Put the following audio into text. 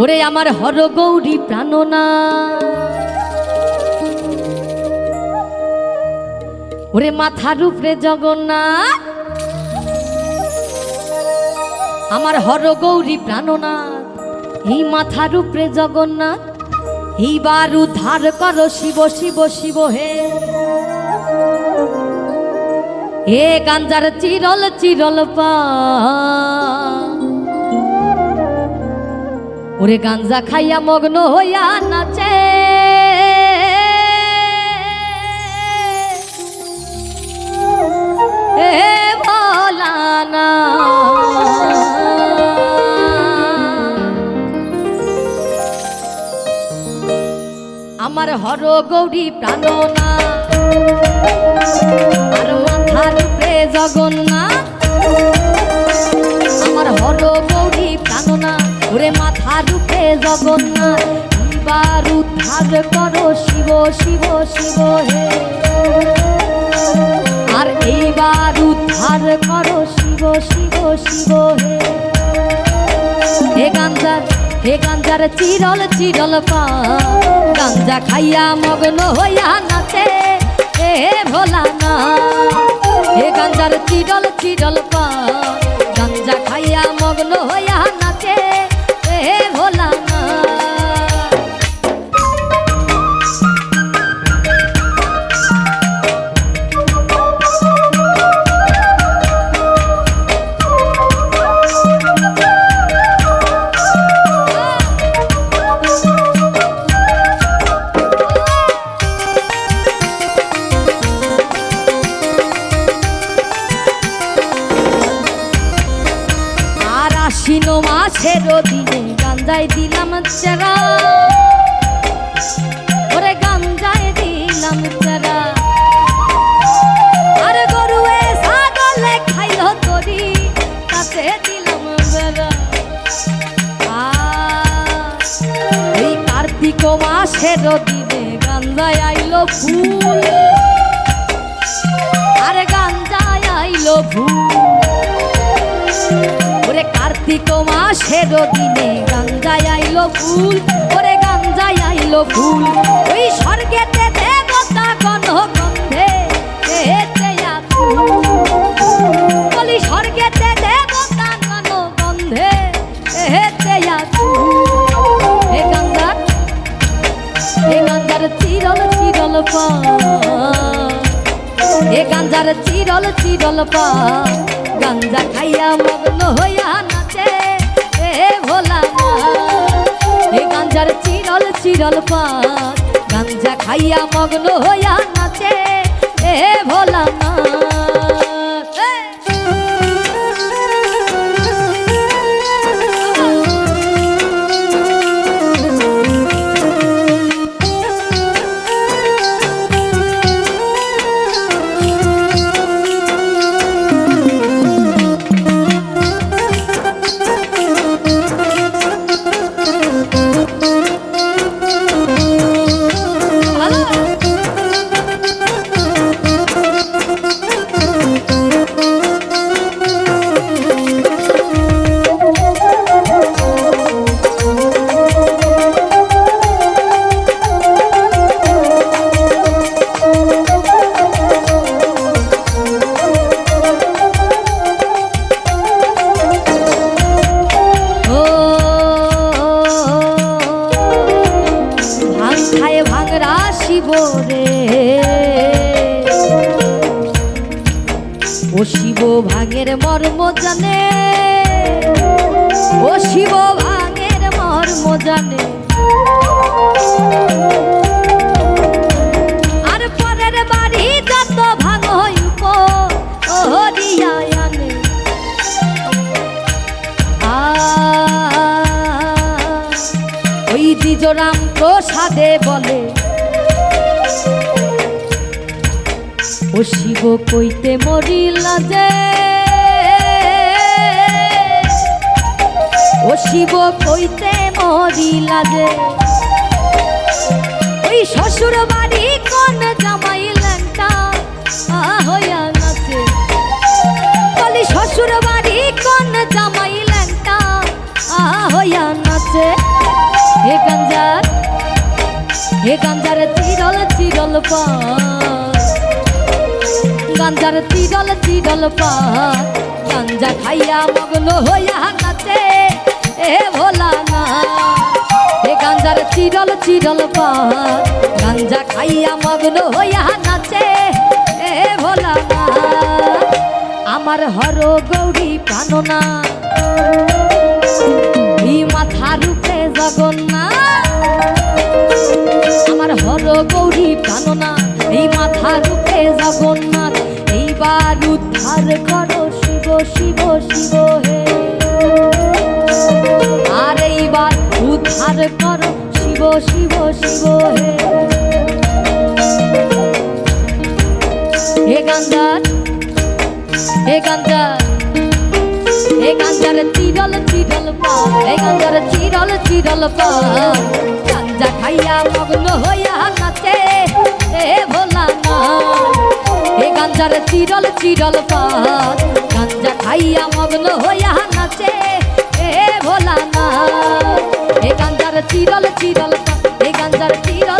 ওরে আমার হর গৌরী প্রাণনা। ওরে মাথার উপরে জগন্নাথ। আমার হর গৌরী প্রাণনাথ এই মাথার উপরে জগন্নাথ। এইবার উদ্ধার করো শিব শিব শিব হে। এ গাঞ্জার চিরল চিরল পা। ওরে গাঞ্জা খাইয়া মগ্ন হইয়া নাচে। আমার হর গৌরী প্রাণনা আর মাথার জগন্নাথ। আমার হর মাথার উপরে জগন্নাথ এবার উদ্ধার করো শিব শিব শিব হে। আর এইবার উদ্ধার করো শিব শিব শিব হে। হে গাঞ্জার হে গাঞ্জার চিরল চিরল পা গাঞ্জা খাইয়া মগ্ন হইয়া নাচে হে ভোলা না হে গাঞ্জার চিরল চিরল পা গাঞ্জা খাইয়া মগ্ন হইয়া নাচে আশ্বিন মাসের দিনে গাঞ্জায় দিলাম চেরা। ওরে গাঞ্জায় দিলাম চেরা। আর গরুয়ে ছাগলে খাইল তরি, তাতে দিলাম বেড়া। এই কার্তিক মাসের দিনে গাঞ্জায় আইলো ফুল। কার্তিক মাসের দিনে গঙ্গায় আইলো ফুল, ওরে গঙ্গায় আইলো ফুল, ওই স্বর্গেতে দেবতা গন্ধে আকুল। বলি স্বর্গেতে দেবতা গণ গন্ধে আকুল। হে গঙ্গা হে গঙ্গার চিরল চিরল পা গাঞ্জার চিরল চিরল পা গাঞ্জা খাইয়া মগ্ন হইয়া নাচে এ ভোলা না। এ গাঞ্জার চিরল চিরল পা গাঞ্জা খাইয়া মগ্ন হইয়া নাচে। এ ভালো ও শিব ভাঙের মর্ম জানে ও শিব ভাঙের মর্ম জানে আর পরের বাড়ি যত ভাঙ হইব আনে। ওই দ্বিজরাম প্রসাদে বলে ও শিব কইতে মরিলা যে। ও শিব কইতে মরিলা যে। ওই শ্বশুর বাড়ি কোন জামাই ল্যাংটা হইয়া নাচে বলি শ্বশুর বাড়ি কোন জামাই ল্যাংটা হইয়া নাচে হে গাঞ্জার হে গাঞ্জার চিরল চিরল পান। গাঞ্জার তিরল চিরল পান গাঞ্জা খাইয়া মগ্ন হইয়া নাচে এ ভোলা না। হে গাঞ্জার চিরল চিরল পান গাঞ্জা খাইয়া মগ্ন হইয়া নাচে এ ভোলা না। আমার হর গৌরী প্রাণনা। এই মাথার উপরে জগন্নাথ আমার হর গৌরী প্রাণনা। এই মাথা জগন্নাথ এইবার উদ্ধার করো শিব শিব শিব হে। আর এইবার উদ্ধার করো শিব শিব শিব হে। হে গান্ধার হে গান্ধার, হে গাঞ্জার চিরল চিরল পা। হে গাঞ্জার চিরল চিরল পা। গাঞ্জা খাইয়া মগ্ন হইয়া নাচে এ ভোলা না এ গাঞ্জার চিরল চিরল পাত গাঞ্জা খাইয়া মগ্ন হইয়া নাচে এ ভোলা না এ গাঞ্জার চিরল চিরল পাত এ গাঞ্জার চিরল